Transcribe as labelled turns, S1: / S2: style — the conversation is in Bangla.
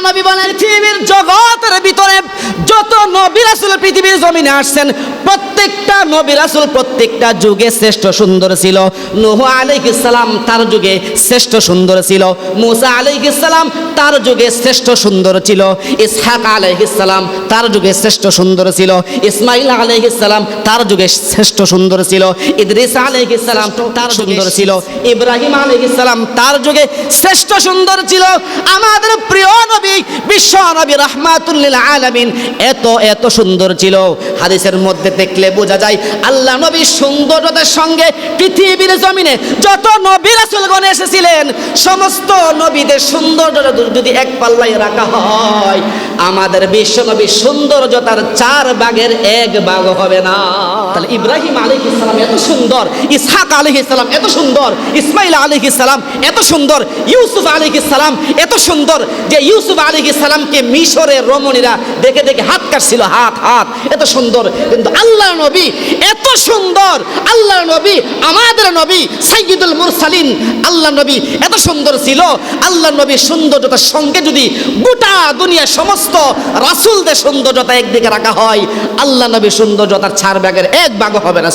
S1: নবী বলেন পৃথিবীর জগতের ভিতরে যত নবী রাসূল পৃথিবীর জমিনে আসছেন প্রত্যেকটা নবী রাসূল প্রত্যেকটা যুগে শ্রেষ্ঠ সুন্দর ছিল। নূহ আলাইহিস সালাম তার যুগে শ্রেষ্ঠ সুন্দর ছিল। মুসা সালাম তার যুগে শ্রেষ্ঠ সুন্দর ছিল। ইসহাক সালাম তার যুগে শ্রেষ্ঠ সুন্দর ছিল। ইসমাইল সালাম তার যুগে শ্রেষ্ঠ সুন্দর ছিল। ইদ্রিস সালাম তার সুন্দর ছিল। ইব্রাহিম সালাম তার যুগে শ্রেষ্ঠ সুন্দর ছিল। আমাদের প্রিয় নবী বিশ্ব নবী রাহমাতুল্লিল আলমিন এত এত সুন্দর ছিল। হাদিসের মধ্যে দেখলে বোঝা যায়, আল্লাহ নবী সৌন্দর্যতার সঙ্গে পৃথিবীর জমিনে যত নবী রাসূলগণ এসেছিলেন, সমস্ত নবীদের সৌন্দর্য যদি এক পাল্লায় রাখা হয়, আমাদের বিশ্ব নবী সৌন্দর্যতার চার ভাগের এক ভাগ হবে না। তাহলে ইব্রাহিম আলাইহিস সালাম এত সুন্দর, ইসহাক আলাইহিস সালাম এত সুন্দর, ইসমাইল আলাইহিস সালাম এত সুন্দর, ইউসুফ আলাইহিস সালাম এত সুন্দর, যে ইউসুফ আলাইহিস সালামকে মিশরের রমণীরা দেখে দেখে হাত কাটছিল, হাত হাত, এত সুন্দর। কিন্তু আল্লাহ নবী, এত সুন্দর আল্লাহ নবী, আমাদের নবী সৈয়দুল মুরসালিন আল্লাহ নবী এত সুন্দর ছিল। আল্লাহ নবী সৌন্দর্যতার সঙ্গে যদি গোটা দুনিয়া সমস্ত রাসুলদের সৌন্দর্যতা একদিকে রাখা হয় আল্লাহ নবী সৌন্দর্যতার ছাড় ব্যাগের এক ভাগ হবে না